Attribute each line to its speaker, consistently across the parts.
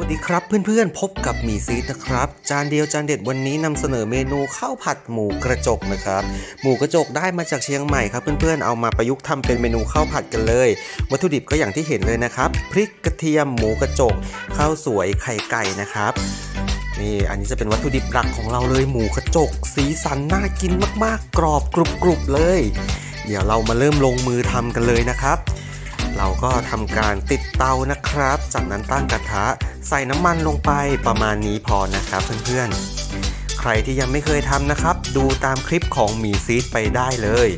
Speaker 1: วัสดีครับเพื่อนๆ พบกับหมี่ซีดนะครับ จานเดียวจานเด็ดวันนี้นำเสนอเมนูข้าวผัดหมูกระจกนะครับ หมูกระจกได้มาจากเชียงใหม่ครับเพื่อนๆเอามาประยุกต์ทำเป็นเมนูข้าวผัดกันเลย วัตถุดิบก็อย่างที่เห็นเลยนะครับ พริกกระเทียมหมูกระจกข้าวสวยไข่ไก่นะครับนี่อันนี้จะเป็นวัตถุดิบหลักของเราเลยหมูกระจก สีสันน่ากินมากๆ กรอบกรุบๆเลย เดี๋ยวเรามาเริ่มลงมือทำกันเลยนะครับ เราก็ทำการติดเตานะครับ จากนั้นตั้งกระทะใส่น้ำมันลงไปประมาณนี้พอนะครับเพื่อนๆ ใครที่ยังไม่เคยทำนะครับ ดูตามคลิปของหมีซีดไปได้เลย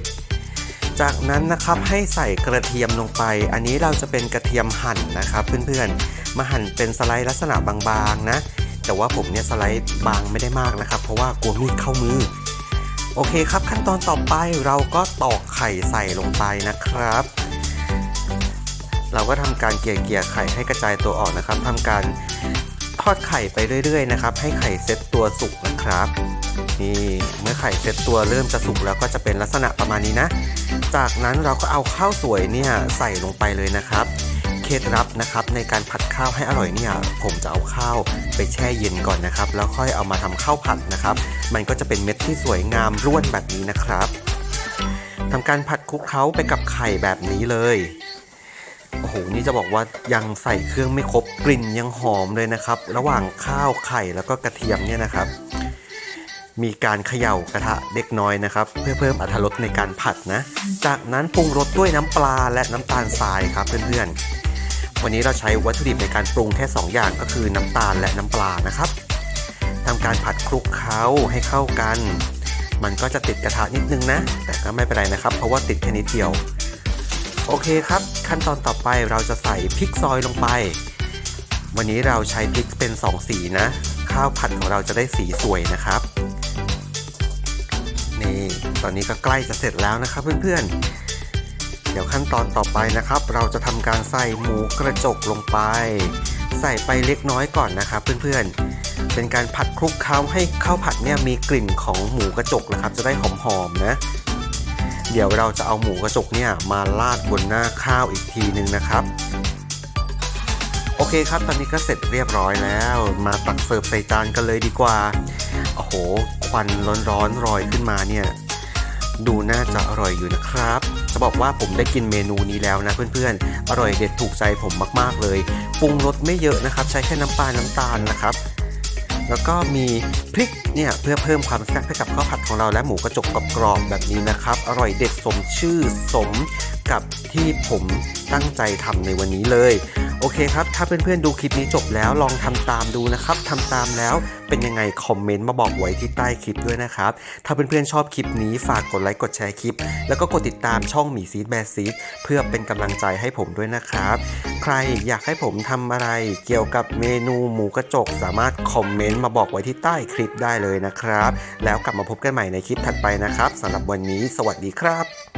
Speaker 1: จากนั้นนะครับให้ใส่กระเทียมลงไป อันนี้เราจะเป็นกระเทียมหั่นนะครับ เพื่อนๆ มาหั่นเป็นสไลด์ลักษณะบางๆนะ แต่ว่าผมเนี่ยสไลด์บางไม่ได้มากนะครับ เพราะว่ากลัวมีดเข้ามือโอเคครับขั้นตอนต่อไปเราก็ตอกไข่ใส่ลงไปนะครับ เราก็ทำการเกี่ยเกี่ยไข่ให้กระจายตัวออกนะครับทำการทอดไข่ไปเรื่อยๆนะครับ ให้ไข่เซ็ตตัวสุกนะครับนี่เมื่อไข่เซ็ตตัวเริ่มจะสุกแล้วก็จะเป็นลักษณะประมาณนี้นะ จากนั้นเราก็เอาข้าวสวยเนี่ยใส่ลงไปเลยนะครับเคล็ดลับนะครับในการผัดข้าวให้อร่อยเนี่ยผมจะเอาข้าวไปแช่เย็นก่อนนะครับ แล้วค่อยเอามาทำข้าวผัดนะครับ มันก็จะเป็นเม็ดที่สวยงามร่วนแบบนี้นะครับทำการผัดคลุกเคล้าไปกับไข่แบบนี้เลย โอ้โหนี่จะบอกว่ายังใส่เครื่องไม่ครบกลิ่นยังหอมเลยนะครับ ระหว่างข้าวไข่แล้วก็กระเทียมเนี่ยนะครับ มีการเขย่ากระทะเล็กน้อยนะครับ เพื่อเพิ่มอรรถรสในการผัดนะ จากนั้นปรุงรสด้วยน้ำปลาและน้ำตาลทรายครับเพื่อนๆ วันนี้เราใช้วัตถุดิบในการปรุงแค่ 2 อย่างก็คือน้ำตาลและน้ำปลานะครับทำการผัดคลุกเคล้าให้เข้ากัน มันก็จะติดกระทะนิดนึงนะ แต่ก็ไม่เป็นไรนะครับ เพราะว่าติดแค่นิดเดียว โอเคครับ ขั้นตอนต่อไปเราจะใส่พริกซอยลงไป วันนี้เราใช้พริกเป็น 2 สีนะ ข้าวผัดของเราจะได้สีสวยนะครับ นี่ตอนนี้ก็ใกล้จะเสร็จแล้วนะครับเพื่อนๆ เดี๋ยวขั้นตอนต่อไปนะครับ เราจะทำการใส่หมูกระจกลงไป ใส่ไปเล็กน้อยก่อนนะครับเพื่อนๆ เป็นการผัดคลุกเคล้าให้ข้าวผัดเนี่ยมีกลิ่นของหมูกระจกนะครับ จะได้หอมๆนะ เดี๋ยวเราจะเอาหมูกระจกเนี่ยมาราดบนหน้าข้าวอีกทีหนึ่งนะครับ โอเคครับตอนนี้ก็เสร็จเรียบร้อยแล้ว มาตักเสิร์ฟใส่จานกันเลยดีกว่าโอ้โหควันร้อนๆรอยขึ้นมาเนี่ยดูน่าจะอร่อยอยู่นะครับ จะบอกว่าผมได้กินเมนูนี้แล้วนะเพื่อนๆ อร่อยเด็ดถูกใจผมมากๆเลย ปรุงรสไม่เยอะนะครับ ใช้แค่น้ำปลาน้ำตาลนะครับ แล้วก็มีพริกเนี่ยเพื่อเพิ่มความแซ่บให้กับข้าวผัดของเราและหมูกระจกกรอบๆแบบนี้นะครับ อร่อยเด็ดสมชื่อสม กับที่ผมตั้งใจทำในวันนี้เลย โอเคครับ ถ้าเพื่อนๆดูคลิปนี้จบแล้วลองทำตามดูนะครับทำตามแล้วเป็นยังไงคอมเมนต์มาบอกไว้ที่ใต้คลิปด้วยนะครับ ถ้าเพื่อนๆชอบคลิปนี้ฝากกดไลค์กดแชร์คลิป แล้วก็กดติดตามช่องหมีซีดแบซีดเพื่อเป็นกำลังใจให้ผมด้วยนะครับ ใครอยากให้ผมทำอะไรเกี่ยวกับเมนูหมูกระจก สามารถคอมเมนต์มาบอกไว้ที่ใต้คลิปได้เลยนะครับ แล้วกลับมาพบกันใหม่ในคลิปถัดไปนะครับสำหรับวันนี้ สวัสดีครับ